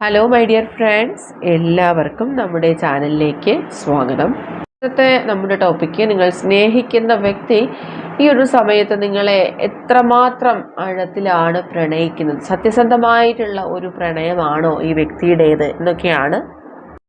Hello my dear friends എല്ലാവർക്കും നമ്മുടെ ചാനലിലേക്ക് സ്വാഗതം. ഇന്നത്തെ നമ്മുടെ ടോപ്പിക്ക് നിങ്ങൾ സ്നേഹിക്കുന്ന വ്യക്തി ഈ ഒരു സമയത്ത് നിങ്ങളെ എത്രമാത്രം ആഴത്തിലാണ് പ്രണയിക്കുന്നത്? സത്യസന്ധമായിട്ടുള്ള ഒരു പ്രണയമാണോ ഈ വ്യക്തിയുടേത് എന്നൊക്കെയാണ്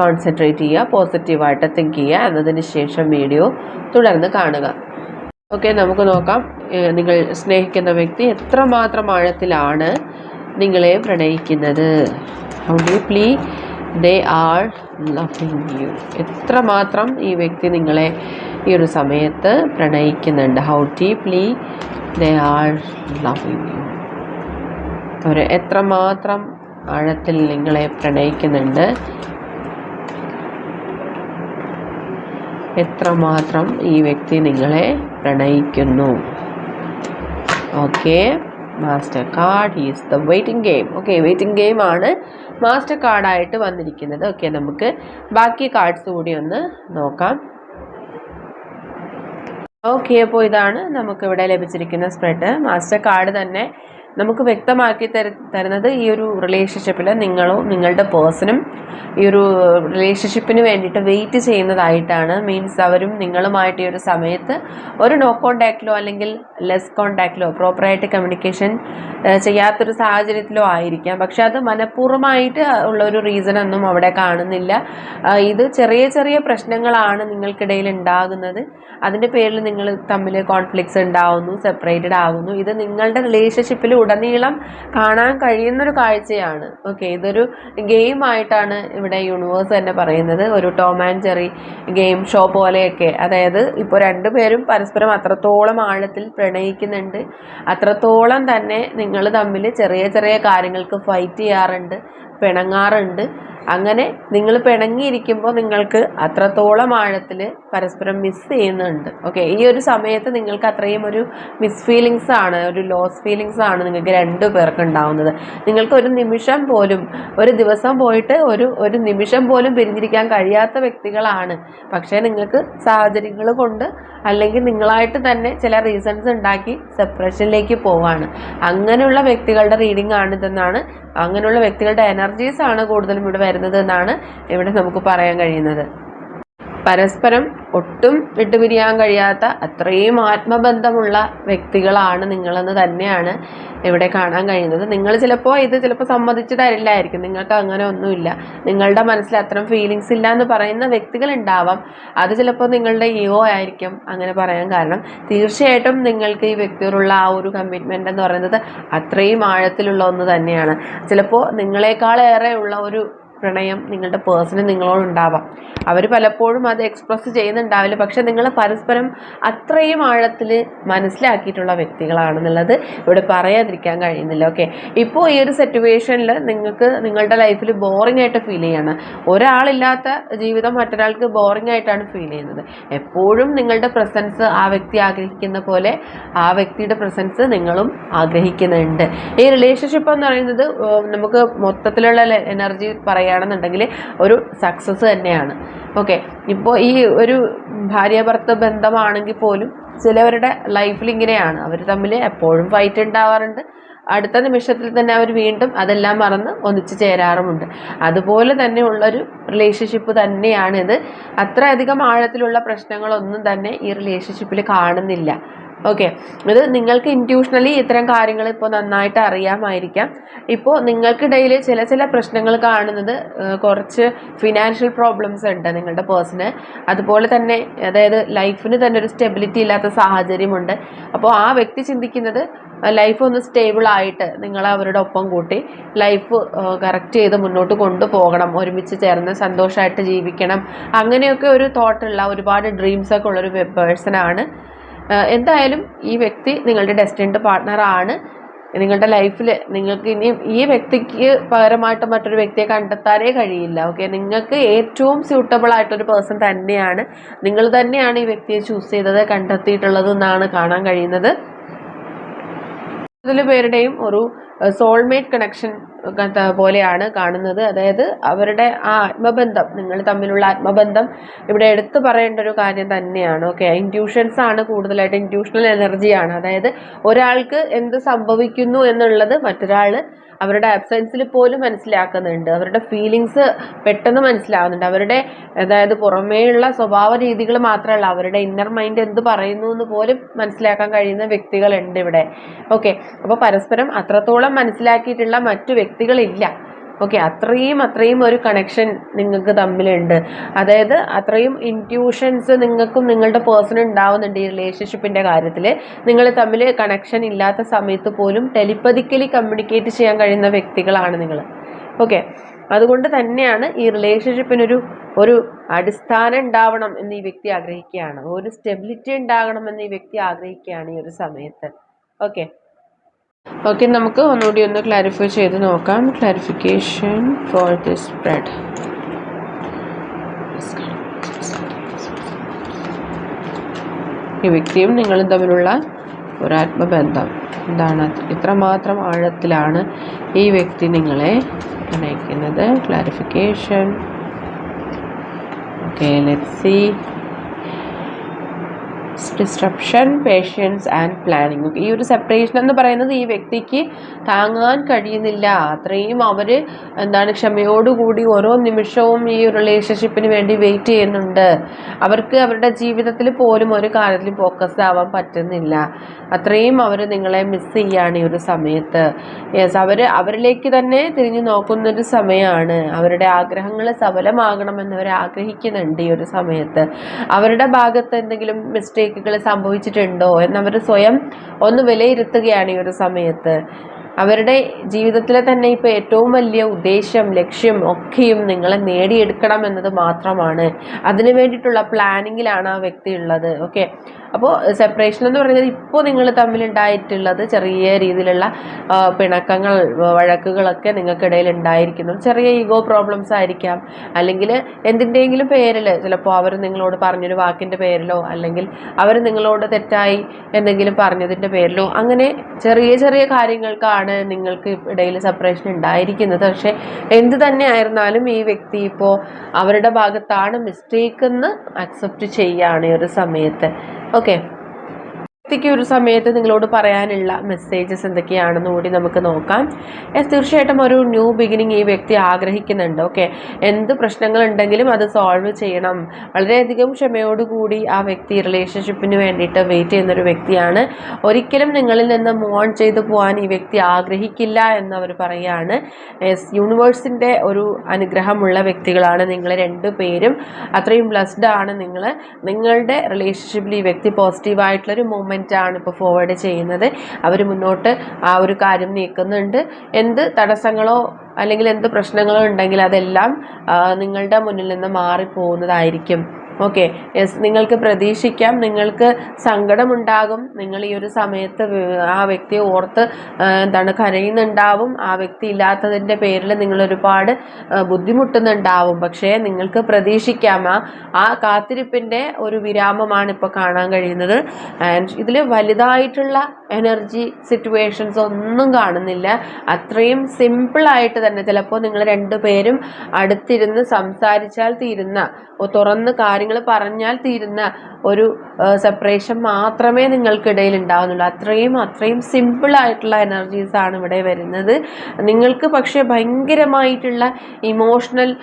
കോൺസെൻട്രേറ്റ് ചെയ്യുക പോസിറ്റീവായിട്ട് തിങ്ക് ചെയ്യുക എന്നതിന് ശേഷം വീഡിയോ തുടർന്ന് കാണുക. ഓക്കെ നമുക്ക് നോക്കാം. നിങ്ങൾ സ്നേഹിക്കുന്ന വ്യക്തി എത്രമാത്രം ആഴത്തിലാണ് നിങ്ങളെ പ്രണയിക്കുന്നത്? How deeply they are loving you എത്രമാത്രം ഈ വ്യക്തി നിങ്ങളെ ഈ ഒരു സമയത്ത് പ്രണയിക്കുന്നുണ്ട്? How deeply they are loving you അവർ എത്രമാത്രം ആഴത്തിൽ നിങ്ങളെ പ്രണയിക്കുന്നുണ്ട്? എത്രമാത്രം ഈ വ്യക്തി നിങ്ങളെ പ്രണയിക്കുന്നു? Okay master card is the waiting game okay waiting game ആണ് മാസ്റ്റർ കാർഡായിട്ട് വന്നിരിക്കുന്നത്. ഓക്കെ നമുക്ക് ബാക്കി കാർഡ്സ് കൂടി ഒന്ന് നോക്കാം. ഓക്കെ അപ്പോൾ ഇതാണ് നമുക്കിവിടെ ലഭിച്ചിരിക്കുന്ന സ്പ്രെഡ് മാസ്റ്റർ കാർഡ് തന്നെ നമുക്ക് വ്യക്തമാക്കി തര തരുന്നത് ഈ ഒരു റിലേഷൻഷിപ്പിൽ നിങ്ങളും നിങ്ങളുടെ പേഴ്സണും ഈ ഒരു റിലേഷൻഷിപ്പിന് വേണ്ടിയിട്ട് വെയിറ്റ് ചെയ്യുന്നതായിട്ടാണ്. മീൻസ് അവരും നിങ്ങളുമായിട്ട് ഈ ഒരു സമയത്ത് ഒരു നോ കോണ്ടാക്റ്റിലോ അല്ലെങ്കിൽ ലെസ് കോണ്ടാക്റ്റിലോ പ്രോപ്പറായിട്ട് കമ്മ്യൂണിക്കേഷൻ ചെയ്യാത്തൊരു സാഹചര്യത്തിലോ ആയിരിക്കാം. പക്ഷെ അത് മനഃപൂർവമായിട്ട് ഉള്ള ഒരു റീസണൊന്നും അവിടെ കാണുന്നില്ല. ഇത് ചെറിയ ചെറിയ പ്രശ്നങ്ങളാണ് നിങ്ങൾക്കിടയിൽ ഉണ്ടാകുന്നത്. അതിന്റെ പേരിൽ നിങ്ങൾ തമ്മിൽ കോൺഫ്ലിക്ട്സ് ഉണ്ടാവുന്നു സെപ്പറേറ്റഡ് ആകുന്നു ഇത് നിങ്ങളുടെ റിലേഷൻഷിപ്പിൽ ഉടനീളം കാണാൻ കഴിയുന്നൊരു കാഴ്ചയാണ്. ഓക്കെ ഇതൊരു ഗെയിം ആയിട്ടാണ് ഇവിടെ യൂണിവേഴ്സ് തന്നെ പറയുന്നത്. ഒരു Tom and Jerry game show പോലെയൊക്കെ. അതായത് ഇപ്പോൾ രണ്ടുപേരും പരസ്പരം അത്രത്തോളം ആഴത്തിൽ പ്രണയിക്കുന്നുണ്ട്. അത്രത്തോളം തന്നെ നിങ്ങൾ തമ്മിൽ ചെറിയ ചെറിയ കാര്യങ്ങൾക്ക് ഫൈറ്റ് ചെയ്യാറുണ്ട് പിണങ്ങാറുണ്ട്. അങ്ങനെ നിങ്ങൾ പിണങ്ങിയിരിക്കുമ്പോൾ നിങ്ങൾക്ക് അത്രത്തോളം ആഴത്തിൽ പരസ്പരം മിസ് ചെയ്യുന്നുണ്ട്. ഓക്കെ ഈ ഒരു സമയത്ത് നിങ്ങൾക്ക് അത്രയും ഒരു മിസ് ഫീലിങ്സ് ആണ് ഒരു ലോസ് ഫീലിങ്സ് ആണ് നിങ്ങൾക്ക് രണ്ടു പേർക്ക് ഉണ്ടാവുന്നത്. നിങ്ങൾക്ക് ഒരു നിമിഷം പോലും ഒരു ദിവസം പോയിട്ട് ഒരു ഒരു നിമിഷം പോലും പിരിഞ്ഞിരിക്കാൻ കഴിയാത്ത വ്യക്തികളാണ്. പക്ഷേ നിങ്ങൾക്ക് സാഹചര്യങ്ങൾ കൊണ്ട് അല്ലെങ്കിൽ നിങ്ങളായിട്ട് തന്നെ ചില റീസൺസ് ഉണ്ടാക്കി സെപ്പറേഷനിലേക്ക് പോവാണ്. അങ്ങനെയുള്ള വ്യക്തികളുടെ റീഡിംഗ് ആണിതെന്നാണ് അങ്ങനെയുള്ള വ്യക്തികളുടെ എനർജീസ് ആണ് കൂടുതലും ഇവിടെ വരുന്നത് എന്നാണ് ഇവിടെ നമുക്ക് പറയാൻ കഴിയുന്നത്. പരസ്പരം ഒട്ടും വിട്ടുപിരിയാൻ കഴിയാത്ത അത്രയും ആത്മബന്ധമുള്ള വ്യക്തികളാണ് നിങ്ങളെന്ന് തന്നെയാണ് ഇവിടെ കാണാൻ കഴിയുന്നത്. നിങ്ങൾ ചിലപ്പോൾ ഇത് ചിലപ്പോൾ സമ്മതിച്ചു തരില്ലായിരിക്കും. നിങ്ങൾക്ക് അങ്ങനെ ഒന്നുമില്ല. നിങ്ങളുടെ മനസ്സിൽ അത്തരം ഫീലിങ്സ് ഇല്ല എന്ന് പറയുന്ന വ്യക്തികൾ ഉണ്ടാവാം. അത് ചിലപ്പോൾ നിങ്ങളുടെ ഈഗോ ആയിരിക്കും അങ്ങനെ പറയാൻ കാരണം. തീർച്ചയായിട്ടും നിങ്ങൾക്ക് ഈ വ്യക്തിയോടുള്ള ആ ഒരു കമ്മിറ്റ്മെന്റ് എന്ന് പറയുന്നത് അത്രയും ആഴത്തിലുള്ള ഒന്ന് തന്നെയാണ്. ചിലപ്പോൾ നിങ്ങളെക്കാളേറെ ഉള്ള ഒരു പ്രണയം നിങ്ങളുടെ പേഴ്സണ് നിങ്ങളോട് ഉണ്ടാവാം. അവർ പലപ്പോഴും അത് എക്സ്പ്രസ് ചെയ്യുന്നുണ്ടാവില്ല. പക്ഷെ നിങ്ങൾ പരസ്പരം അത്രയും ആഴത്തിൽ മനസ്സിലാക്കിയിട്ടുള്ള വ്യക്തികളാണെന്നുള്ളത് ഇവിടെ പറയാതിരിക്കാൻ കഴിയുന്നില്ല. ഓക്കെ ഇപ്പോൾ ഈ ഒരു സിറ്റുവേഷനിൽ നിങ്ങൾക്ക് നിങ്ങളുടെ ലൈഫിൽ ബോറിംഗ് ആയിട്ട് ഫീൽ ചെയ്യാണ്. ഒരാളില്ലാത്ത ജീവിതം മറ്റൊരാൾക്ക് ബോറിംഗ് ആയിട്ടാണ് ഫീൽ ചെയ്യുന്നത്. എപ്പോഴും നിങ്ങളുടെ പ്രസൻസ് ആ വ്യക്തി ആഗ്രഹിക്കുന്ന പോലെ ആ വ്യക്തിയുടെ പ്രസൻസ് നിങ്ങളും ആഗ്രഹിക്കുന്നുണ്ട്. ഈ റിലേഷൻഷിപ്പ് എന്ന് പറയുന്നത് നമുക്ക് മൊത്തത്തിലുള്ള എനർജി പറയുകയാണെന്നുണ്ടെങ്കിൽ ഒരു സക്സസ് തന്നെയാണ്. ഓക്കെ ഇപ്പോൾ ഈ ഒരു ഭാര്യ ഭർത്ത ബന്ധമാണെങ്കിൽ പോലും ചിലവരുടെ ലൈഫിൽ ഇങ്ങനെയാണ്. അവർ തമ്മിൽ എപ്പോഴും ഫൈറ്റ് ഉണ്ടാവാറുണ്ട്. അടുത്ത നിമിഷത്തിൽ തന്നെ അവർ വീണ്ടും അതെല്ലാം മറന്ന് ഒന്നിച്ചു ചേരാറുമുണ്ട്. അതുപോലെ തന്നെ ഉള്ളൊരു റിലേഷൻഷിപ്പ് തന്നെയാണിത് അത്രയധികം ആഴത്തിലുള്ള പ്രശ്നങ്ങളൊന്നും തന്നെ ഈ റിലേഷൻഷിപ്പിൽ കാണുന്നില്ല. ഓക്കെ ഇത് നിങ്ങൾക്ക് ഇന്റ്യൂഷണലി ഇത്തരം കാര്യങ്ങൾ ഇപ്പോൾ നന്നായിട്ട് അറിയാമായിരിക്കാം. ഇപ്പോൾ നിങ്ങൾക്കിടയിൽ ചില ചില പ്രശ്നങ്ങൾ കാണുന്നത് കുറച്ച് ഫിനാൻഷ്യൽ പ്രോബ്ലംസ് ഉണ്ട് നിങ്ങളുടെ പേഴ്സണ് അതുപോലെ തന്നെ അതായത് ലൈഫിന് തന്നെ ഒരു സ്റ്റെബിലിറ്റി ഇല്ലാത്ത സാഹചര്യമുണ്ട്. അപ്പോൾ ആ വ്യക്തി ചിന്തിക്കുന്നത് ലൈഫ് ഒന്ന് സ്റ്റേബിൾ ആയിട്ട് നിങ്ങൾ അവരുടെ ഒപ്പം കൂട്ടി ലൈഫ് കറക്റ്റ് ചെയ്ത് മുന്നോട്ട് കൊണ്ടുപോകണം. ഒരുമിച്ച് ചേർന്ന് സന്തോഷമായിട്ട് ജീവിക്കണം. അങ്ങനെയൊക്കെ ഒരു തോട്ടുള്ള ഒരുപാട് ഡ്രീംസൊക്കെ ഉള്ളൊരു പേഴ്സണാണ് എന്തായാലും ഈ വ്യക്തി നിങ്ങളുടെ ഡെസ്റ്റിൻഡ് പാർട്ട്ണർ ആണ്. നിങ്ങളുടെ ലൈഫിൽ നിങ്ങൾക്ക് ഇനിയും ഈ വ്യക്തിക്ക് പകരമായിട്ട് മറ്റൊരു വ്യക്തിയെ കണ്ടെത്താനേ കഴിയില്ല ഓക്കെ നിങ്ങൾക്ക് ഏറ്റവും സ്യൂട്ടബിൾ ആയിട്ടൊരു പേഴ്സൺ തന്നെയാണ്. നിങ്ങൾ തന്നെയാണ് ഈ വ്യക്തിയെ ചൂസ് ചെയ്തത് കണ്ടെത്തിയിട്ടുള്ളത് എന്നാണ് കാണാൻ കഴിയുന്നത്. കൂടുതൽ പേരുടെയും ഒരു സോൾമേറ്റ് കണക്ഷൻ പോലെയാണ് കാണുന്നത്. അതായത് അവരുടെ ആ ആത്മബന്ധം നിങ്ങൾ തമ്മിലുള്ള ആത്മബന്ധം ഇവിടെ എടുത്തു പറയേണ്ട ഒരു കാര്യം തന്നെയാണ്. ഓക്കെ ഇന്റ്യൂഷൻസ് ആണ് കൂടുതലായിട്ട് ഇന്റ്യൂഷണൽ എനർജിയാണ് അതായത് ഒരാൾക്ക് എന്ത് സംഭവിക്കുന്നു എന്നുള്ളത് മറ്റൊരാൾ അവരുടെ ആബ്സെൻസിൽ പോലും മനസ്സിലാക്കുന്നുണ്ട്. അവരുടെ ഫീലിങ്സ് പെട്ടെന്ന് മനസ്സിലാവുന്നുണ്ട്. അവരുടെ അതായത് പുറമേയുള്ള സ്വഭാവ രീതികൾ മാത്രമല്ല അവരുടെ ഇന്നർ മൈൻഡ് എന്ത് പറയുന്നു എന്ന് പോലും മനസ്സിലാക്കാൻ കഴിയുന്ന വ്യക്തികളുണ്ട് ഇവിടെ. ഓക്കെ അപ്പോൾ പരസ്പരം അത്രത്തോളം മനസ്സിലാക്കിയിട്ടുള്ള മറ്റു വ്യക്തികളില്ല. ഓക്കെ അത്രയും അത്രയും ഒരു കണക്ഷൻ നിങ്ങൾക്ക് തമ്മിലുണ്ട്. അതായത് അത്രയും ഇന്റ്യൂഷൻസ് നിങ്ങൾക്കും നിങ്ങളുടെ പേഴ്സണും ഉണ്ടാവുന്നുണ്ട് ഈ റിലേഷൻഷിപ്പിന്റെ കാര്യത്തിൽ. നിങ്ങൾ തമ്മിൽ കണക്ഷൻ ഇല്ലാത്ത സമയത്ത് പോലും ടെലിപ്പതിക്കലി കമ്മ്യൂണിക്കേറ്റ് ചെയ്യാൻ കഴിയുന്ന വ്യക്തികളാണ് നിങ്ങൾ. ഓക്കെ അതുകൊണ്ട് തന്നെയാണ് ഈ റിലേഷൻഷിപ്പിനൊരു ഒരു അടിസ്ഥാനം ഉണ്ടാവണം എന്ന് ഈ വ്യക്തി ആഗ്രഹിക്കുകയാണ്. ഒരു സ്റ്റെബിലിറ്റി ഉണ്ടാകണം എന്ന് ഈ വ്യക്തി ആഗ്രഹിക്കുകയാണ് ഈ ഒരു സമയത്ത്. ഓക്കെ ഓക്കെ നമുക്ക് ഒന്നുകൂടി ഒന്ന് ക്ലാരിഫൈ ചെയ്ത് നോക്കാം. ക്ലാരിഫിക്കേഷൻ ഫോർ ദിസ് സ്പ്രെഡ് ഈ വ്യക്തിയും നിങ്ങളും തമ്മിലുള്ള ഒരാത്മബന്ധം എന്താണ് ഇത്രമാത്രം ആഴത്തിലാണ് ഈ വ്യക്തി നിങ്ങളെ പ്രണയിക്കുന്നത്. Clarification okay let see disruption patience and planning ഈ ഒരു സെപ്പറേഷൻ എന്ന് പറയുന്നത് ഈ വ്യക്തിക്ക് താങ്ങാൻ കഴിയുന്നില്ല. അത്രയും അവർ എന്താണ് ക്ഷമയോടുകൂടി ഓരോ നിമിഷവും ഈ റിലേഷൻഷിപ്പിന് വേണ്ടി വെയിറ്റ് ചെയ്യുന്നുണ്ട്. അവർക്ക് അവരുടെ ജീവിതത്തിൽ പോലും ഒരു കാര്യത്തിൽ ഫോക്കസ് ആവാൻ പറ്റുന്നില്ല. അത്രയും അവർ നിങ്ങളെ മിസ് ചെയ്യാണ് ഈ ഒരു സമയത്ത്. യെസ് അവർ അവരിലേക്ക് തന്നെ തിരിഞ്ഞു നോക്കുന്നൊരു സമയമാണ് അവരുടെ ആഗ്രഹങ്ങൾ സഫലമാകണമെന്ന് അവർ ആഗ്രഹിക്കുന്നുണ്ട് ഈ ഒരു സമയത്ത്. അവരുടെ ഭാഗത്ത് എന്തെങ്കിലും മിസ്റ്റേക്കുകൾ സംഭവിച്ചിട്ടുണ്ടോ എന്നവർ സ്വയം ഒന്ന് വിലയിരുത്തുകയാണ് ഈ ഒരു സമയത്ത്. അവരുടെ ജീവിതത്തിലെ തന്നെ ഇപ്പോൾ ഏറ്റവും വലിയ ഉദ്ദേശം ലക്ഷ്യം ഒക്കെയും നിങ്ങളെ നേടിയെടുക്കണം എന്നത് മാത്രമാണ്. അതിനു വേണ്ടിയിട്ടുള്ള പ്ലാനിങ്ങിലാണ് ആ വ്യക്തി ഉള്ളത്. ഓക്കെ? അപ്പോൾ സെപ്പറേഷൻ എന്ന് പറയുന്നത് ഇപ്പോൾ നിങ്ങൾ തമ്മിലുണ്ടായിട്ടുള്ളത് ചെറിയ രീതിയിലുള്ള പിണക്കങ്ങൾ വഴക്കുകളൊക്കെ നിങ്ങൾക്കിടയിൽ ഉണ്ടായിരിക്കുന്നു. ചെറിയ ഈഗോ പ്രോബ്ലംസ് ആയിരിക്കാം. അല്ലെങ്കിൽ എന്തിന്റെയെങ്കിലും പേരിൽ ചിലപ്പോൾ അവർ നിങ്ങളോട് പറഞ്ഞൊരു വാക്കിന്റെ പേരിലോ അല്ലെങ്കിൽ അവർ നിങ്ങളോട് തെറ്റായി എന്തെങ്കിലും പറഞ്ഞതിന്റെ പേരിലോ അങ്ങനെ ചെറിയ ചെറിയ കാര്യങ്ങൾക്കാണ് നിങ്ങൾക്ക് ഇടയിൽ സെപ്പറേഷൻ ഉണ്ടായിരിക്കുന്നത്. പക്ഷേ എന്ത് തന്നെ ആയിരുന്നാലും ഈ വ്യക്തി ഇപ്പോൾ അവരുടെ ഭാഗത്താണ് മിസ്റ്റേക്ക് എന്ന് അക്സെപ്റ്റ് ചെയ്യുകയാണ് ഈ ഒരു സമയത്ത്. ഓക്കെ വ്യക്തിക്ക് ഒരു സമയത്ത് നിങ്ങളോട് പറയാനുള്ള മെസ്സേജസ് എന്തൊക്കെയാണെന്ന് കൂടി നമുക്ക് നോക്കാം. യെസ് തീർച്ചയായിട്ടും ഒരു ന്യൂ ബിഗിനിങ് ഈ വ്യക്തി ആഗ്രഹിക്കുന്നുണ്ട്. ഓക്കെ എന്ത് പ്രശ്നങ്ങൾ ഉണ്ടെങ്കിലും അത് സോൾവ് ചെയ്യണം. വളരെയധികം ക്ഷമയോടുകൂടി ആ വ്യക്തി റിലേഷൻഷിപ്പിന് വേണ്ടിയിട്ട് വെയിറ്റ് ചെയ്യുന്നൊരു വ്യക്തിയാണ്. ഒരിക്കലും നിങ്ങളിൽ നിന്ന് മൂവ് ഓൺ ചെയ്തു പോകാൻ ഈ വ്യക്തി ആഗ്രഹിക്കില്ല എന്നവർ പറയുകയാണ് യെസ് യൂണിവേഴ്സിന്റെ ഒരു അനുഗ്രഹമുള്ള വ്യക്തികളാണ് നിങ്ങൾ രണ്ടു പേരും. അത്രയും ബ്ലസ്ഡ് ആണ് നിങ്ങൾ. നിങ്ങളുടെ റിലേഷൻഷിപ്പിൽ ഈ വ്യക്തി പോസിറ്റീവായിട്ടുള്ളൊരു മൂവ്മെന്റ് ആണ് ഇപ്പോൾ ഫോർവേഡ് ചെയ്യുന്നത്. അവർ മുന്നോട്ട് ആ ഒരു കാര്യം നീക്കുന്നുണ്ട്. എന്ത് തടസ്സങ്ങളോ അല്ലെങ്കിൽ എന്ത് പ്രശ്നങ്ങളോ ഉണ്ടെങ്കിൽ അതെല്ലാം നിങ്ങളുടെ മുന്നിൽ നിന്ന് മാറിപ്പോകുന്നതായിരിക്കും. ഓക്കെ യെസ് നിങ്ങൾക്ക് പ്രതീക്ഷിക്കാം. നിങ്ങൾക്ക് സങ്കടമുണ്ടാകും. നിങ്ങൾ ഈ ഒരു സമയത്ത് ആ വ്യക്തിയെ ഓർത്ത് എന്താണ് കരയുന്നുണ്ടാവും. ആ വ്യക്തി ഇല്ലാത്തതിന്റെ പേരിൽ നിങ്ങൾ ഒരുപാട് ബുദ്ധിമുട്ടുന്നുണ്ടാവും. പക്ഷേ നിങ്ങൾക്ക് പ്രതീക്ഷിക്കാം. ആ ആ കാത്തിരിപ്പിന്റെ ഒരു വിരാമമാണ് ഇപ്പോൾ കാണാൻ കഴിയുന്നത്. ആൻഡ് ഇതിൽ വലുതായിട്ടുള്ള എനർജി സിറ്റുവേഷൻസ് ഒന്നും കാണുന്നില്ല. അത്രയും സിമ്പിളായിട്ട് തന്നെ ചിലപ്പോൾ നിങ്ങൾ രണ്ടുപേരും അടുത്തിരുന്ന് സംസാരിച്ചാൽ തീരുന്ന തുറന്ന് കാര്യങ്ങൾ പറഞ്ഞാൽ തീരുന്ന ഒരു സെപ്പറേഷൻ മാത്രമേ നിങ്ങൾക്കിടയിൽ ഉണ്ടാകുന്നുള്ളൂ അത്രയും അത്രയും സിമ്പിളായിട്ടുള്ള എനർജീസ് ആണ് ഇവിടെ വരുന്നത്. നിങ്ങൾക്ക് പക്ഷേ ഭയങ്കരമായിട്ടുള്ള ഇമോഷണൽ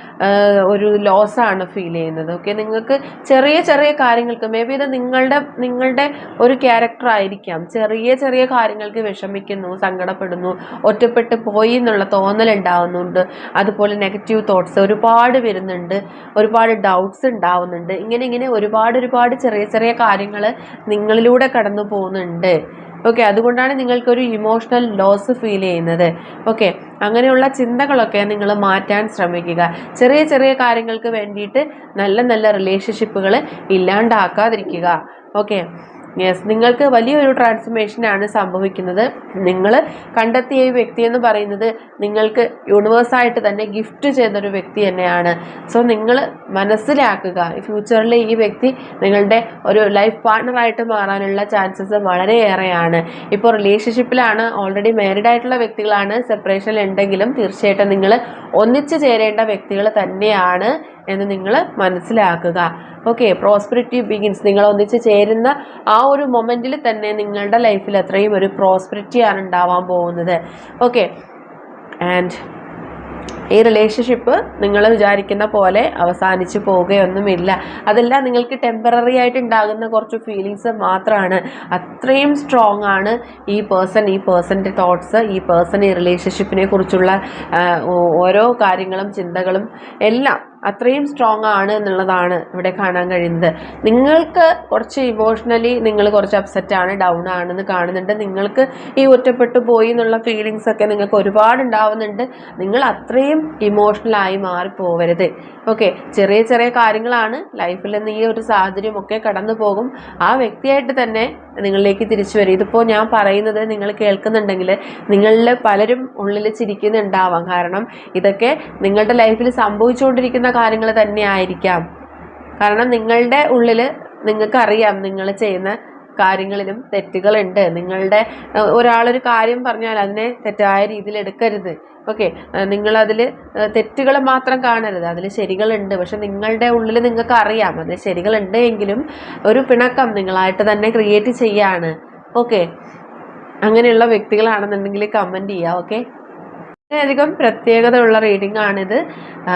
ഒരു ലോസാണ് ഫീൽ ചെയ്യുന്നത്. ഓക്കെ നിങ്ങൾക്ക് ചെറിയ ചെറിയ കാര്യങ്ങൾക്ക് മേ ബി ഇത് നിങ്ങളുടെ നിങ്ങളുടെ ഒരു ക്യാരക്ടർ ആയിരിക്കാം. ചെറിയ ചെറിയ കാര്യങ്ങൾക്ക് വിഷമിക്കുന്നു സങ്കടപ്പെടുന്നു ഒറ്റപ്പെട്ട് പോയി എന്നുള്ള തോന്നൽ ഉണ്ടാവുന്നുണ്ട്. അതുപോലെ നെഗറ്റീവ് തോട്ട്സ് ഒരുപാട് വരുന്നുണ്ട് ഒരുപാട് ഡൗട്ട്സ് ഉണ്ടാവുന്നുണ്ട്. ഇങ്ങനെ ഇങ്ങനെ ഒരുപാട് ഒരുപാട് ചെറിയ ചെറിയ കാര്യങ്ങൾ നിങ്ങളിലൂടെ കടന്നു പോകുന്നുണ്ട്. ഓക്കെ അതുകൊണ്ടാണ് നിങ്ങൾക്കൊരു ഇമോഷണൽ ലോസ് ഫീൽ ചെയ്യുന്നത്. ഓക്കെ അങ്ങനെയുള്ള ചിന്തകളൊക്കെ നിങ്ങൾ മാറ്റാൻ ശ്രമിക്കുക. ചെറിയ ചെറിയ കാര്യങ്ങൾക്ക് വേണ്ടിയിട്ട് നല്ല നല്ല റിലേഷൻഷിപ്പുകൾ ഇല്ലാണ്ടാക്കാതിരിക്കുക. ഓക്കെ യെസ് നിങ്ങൾക്ക് വലിയൊരു ട്രാൻസ്ഫർമേഷനാണ് സംഭവിക്കുന്നത്. നിങ്ങൾ കണ്ടെത്തിയ ഈ വ്യക്തി എന്ന് പറയുന്നത് നിങ്ങൾക്ക് യൂണിവേഴ്സായിട്ട് തന്നെ ഗിഫ്റ്റ് ചെയ്തൊരു വ്യക്തി തന്നെയാണ്. സോ നിങ്ങൾ മനസ്സിലാക്കുക ഫ്യൂച്ചറിൽ ഈ വ്യക്തി നിങ്ങളുടെ ഒരു ലൈഫ് പാർട്ണറായിട്ട് മാറാനുള്ള ചാൻസസ് വളരെയേറെയാണ്. ഇപ്പോൾ റിലേഷൻഷിപ്പിലാണ് ഓൾറെഡി മാരീഡ് ആയിട്ടുള്ള വ്യക്തികളാണ് സെപ്പറേഷനിൽ ഉണ്ടെങ്കിലും തീർച്ചയായിട്ടും നിങ്ങൾ ഒന്നിച്ചു ചേരേണ്ട വ്യക്തികൾ തന്നെയാണ്. എന്ന് നിങ്ങൾ മനസ്സിലാക്കുക. ഓക്കെ പ്രോസ്പെരിറ്റി ബിഗിൻസ് നിങ്ങൾ ഒന്നിച്ച് ചേരുന്ന ആ ഒരു മൊമെന്റിൽ തന്നെ നിങ്ങളുടെ ലൈഫിൽ അത്രയും ഒരു പ്രോസ്പെരിറ്റിയാണ് ഉണ്ടാവാൻ പോകുന്നത്. ഓക്കെ ആൻഡ് ഈ റിലേഷൻഷിപ്പ് നിങ്ങൾ വിചാരിക്കുന്ന പോലെ അവസാനിച്ച് പോവുകയൊന്നുമില്ല അതെല്ലാം നിങ്ങൾക്ക് ടെമ്പററി ആയിട്ട് ഉണ്ടാകുന്ന കുറച്ച് ഫീലിങ്സ് മാത്രമാണ് അത്രയും സ്ട്രോങ് ആണ് ഈ പേഴ്സൺ ഈ പേഴ്സന്റെ തോട്ട്സ് ഈ പേഴ്സൺ ഈ റിലേഷൻഷിപ്പിനെ കുറിച്ചുള്ള ഓരോ കാര്യങ്ങളും ചിന്തകളും എല്ലാം. അത്രയും സ്ട്രോങ് ആണ് എന്നുള്ളതാണ് ഇവിടെ കാണാൻ കഴിയുന്നത്. നിങ്ങൾക്ക് കുറച്ച് ഇമോഷണലി നിങ്ങൾ കുറച്ച് അപ്സെറ്റ് ആണ് ഡൗൺ ആണെന്ന് കാണുന്നുണ്ട്. നിങ്ങൾക്ക് ഈ ഒറ്റപ്പെട്ടു പോയി എന്നുള്ള ഫീലിങ്സ് ഒക്കെ നിങ്ങൾക്ക് ഒരുപാട് ഉണ്ടാവുന്നുണ്ട്. നിങ്ങൾ അത്രയും ഇമോഷണലായി മാറിപ്പോവരുത്. ഓക്കെ ചെറിയ ചെറിയ കാര്യങ്ങളാണ്. ലൈഫിൽ നിന്ന് ഈ ഒരു സാഹചര്യം ഒക്കെ കടന്നു പോകും ആ വ്യക്തിയായിട്ട് തന്നെ നിങ്ങളിലേക്ക് തിരിച്ചു വരും. ഇതിപ്പോൾ ഞാൻ പറയുന്നത് നിങ്ങൾ കേൾക്കുന്നുണ്ടെങ്കിൽ നിങ്ങളിൽ പലരും ഉള്ളിൽ ചിരിക്കുന്നുണ്ടാവാം. കാരണം ഇതൊക്കെ നിങ്ങളുടെ ലൈഫിൽ സംഭവിച്ചുകൊണ്ടിരിക്കുന്ന കാര്യങ്ങൾ തന്നെ ആയിരിക്കാം കാരണം നിങ്ങളുടെ ഉള്ളിൽ നിങ്ങൾക്കറിയാം നിങ്ങൾ ചെയ്യുന്ന കാര്യങ്ങളിലും തെറ്റുകളുണ്ട്. നിങ്ങളുടെ ഒരാളൊരു കാര്യം പറഞ്ഞാൽ അതിനെ തെറ്റായ രീതിയിൽ എടുക്കരുത്. ഓക്കെ? നിങ്ങളതിൽ തെറ്റുകൾ മാത്രം കാണരുത്. അതിൽ ശരികളുണ്ട്. പക്ഷെ നിങ്ങളുടെ ഉള്ളിൽ നിങ്ങൾക്ക് അറിയാം അതിൽ ശരികളുണ്ട് എങ്കിലും ഒരു പിണക്കം നിങ്ങളായിട്ട് തന്നെ ക്രിയേറ്റ് ചെയ്യാണ്. ഓക്കെ? അങ്ങനെയുള്ള വ്യക്തികളാണെന്നുണ്ടെങ്കിൽ കമന്റ് ചെയ്യുക ഓക്കെ? വളരെയധികം പ്രത്യേകതയുള്ള റീഡിംഗ് ആണിത്.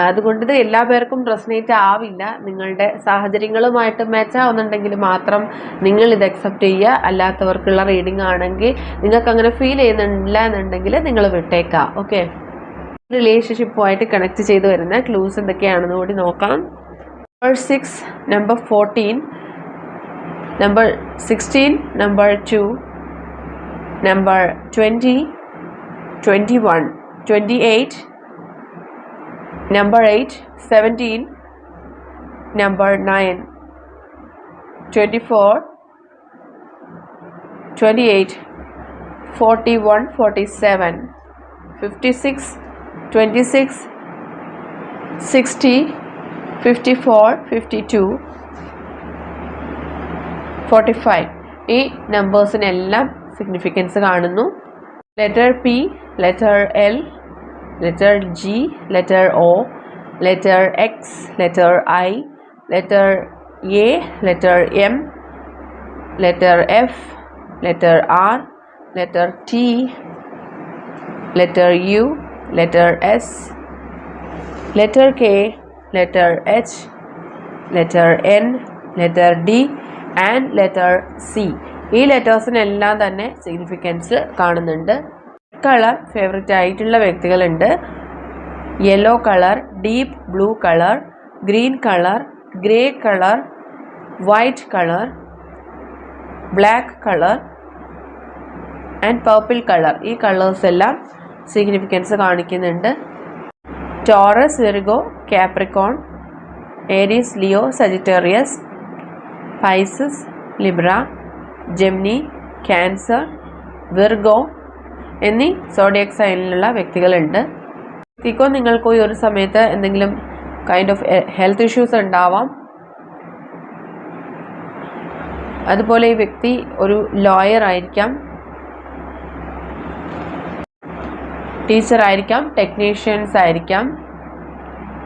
അതുകൊണ്ട് ഇത് എല്ലാ പേർക്കും റെസനേറ്റ് ആവില്ല. നിങ്ങളുടെ സാഹചര്യങ്ങളുമായിട്ട് മാച്ച് ആവുന്നുണ്ടെങ്കിൽ മാത്രം നിങ്ങൾ ഇത് അക്സെപ്റ്റ് ചെയ്യുക. അല്ലാത്തവർക്കുള്ള റീഡിംഗ് ആണെങ്കിൽ നിങ്ങൾക്ക് അങ്ങനെ ഫീൽ ചെയ്യുന്നില്ല എന്നുണ്ടെങ്കിൽ നിങ്ങൾ വിട്ടേക്കാം ഓക്കെ റിലേഷൻഷിപ്പുമായിട്ട് കണക്ട് ചെയ്ത് വരുന്ന ക്ലൂസ് എന്തൊക്കെയാണെന്ന് കൂടി നോക്കാം. Number six number fourteen number sixteen number two number twenty twenty one 28 number 8 17 number 9 24 28 41 47 56 26 60 54 52 45 ഈ നമ്പേഴ്സിനെല്ലാം സിഗ്നിഫിക്കൻസ് കാണുന്നു. Letter P letter L, letter G, letter O, letter X, letter I, letter A, letter M, letter F, letter R, letter T, letter U, letter S, letter K, letter H, letter N, letter D and letter C. ഈ ലെറ്റേഴ്സിനെല്ലാം തന്നെ significance കാണുന്നുണ്ട് colour favourite ആയിട്ടുള്ള വ്യക്തികളുണ്ട്. Yellow colour deep blue colour green colour grey colour white colour black colour and purple colour. ഈ colours എല്ലാം significance കാണിക്കുന്നുണ്ട്. Taurus Virgo Capricorn Aries Leo Sagittarius Pisces Libra Gemini Cancer Virgo എന്നീ zodiac സൈനിലുള്ള വ്യക്തികളുണ്ട്. വ്യക്തിക്കോ നിങ്ങൾക്കോ ഈ ഒരു സമയത്ത് എന്തെങ്കിലും കൈൻഡ് ഓഫ് ഹെൽത്ത് ഇഷ്യൂസ് ഉണ്ടാവാം. അതുപോലെ ഈ വ്യക്തി ഒരു ലോയർ ആയിരിക്കാം. ടീച്ചർ ആയിരിക്കാം ടെക്നീഷ്യൻസ് ആയിരിക്കാം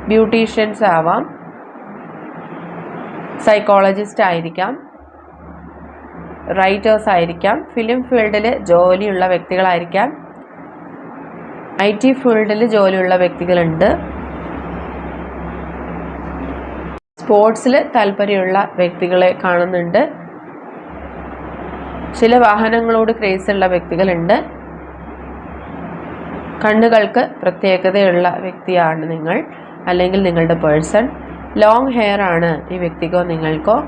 ബ്യൂട്ടീഷ്യൻസ് ആവാം സൈക്കോളജിസ്റ്റ് ആയിരിക്കാം. റൈറ്റേഴ്സ് ആയിരിക്കാം. ഫിലിം ഫീൽഡിൽ ജോലിയുള്ള വ്യക്തികളായിരിക്കാം. ഐ ടി ഫീൽഡിൽ ജോലിയുള്ള വ്യക്തികളുണ്ട്. സ്പോർട്സിൽ താല്പര്യമുള്ള വ്യക്തികളെ കാണുന്നുണ്ട്. ചില വാഹനങ്ങളോട് ക്രേസ് ഉള്ള വ്യക്തികളുണ്ട്. കണ്ണുകൾക്ക് പ്രത്യേകതയുള്ള വ്യക്തിയാണ് നിങ്ങൾ. അല്ലെങ്കിൽ നിങ്ങളുടെ പേഴ്സൺ ലോങ് ഹെയർ ആണ് ഈ വ്യക്തിക്കോ നിങ്ങൾക്കോ.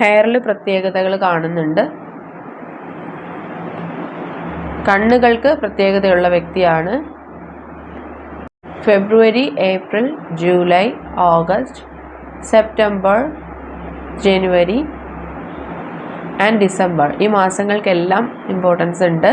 ഹെയറിൽ പ്രത്യേകതകൾ കാണുന്നുണ്ട്. കണ്ണുകൾക്ക് പ്രത്യേകതയുള്ള വ്യക്തിയാണ്. February April July August September January and December. ഈ മാസങ്ങൾക്കെല്ലാം ഇമ്പോർട്ടൻസ് ഉണ്ട്.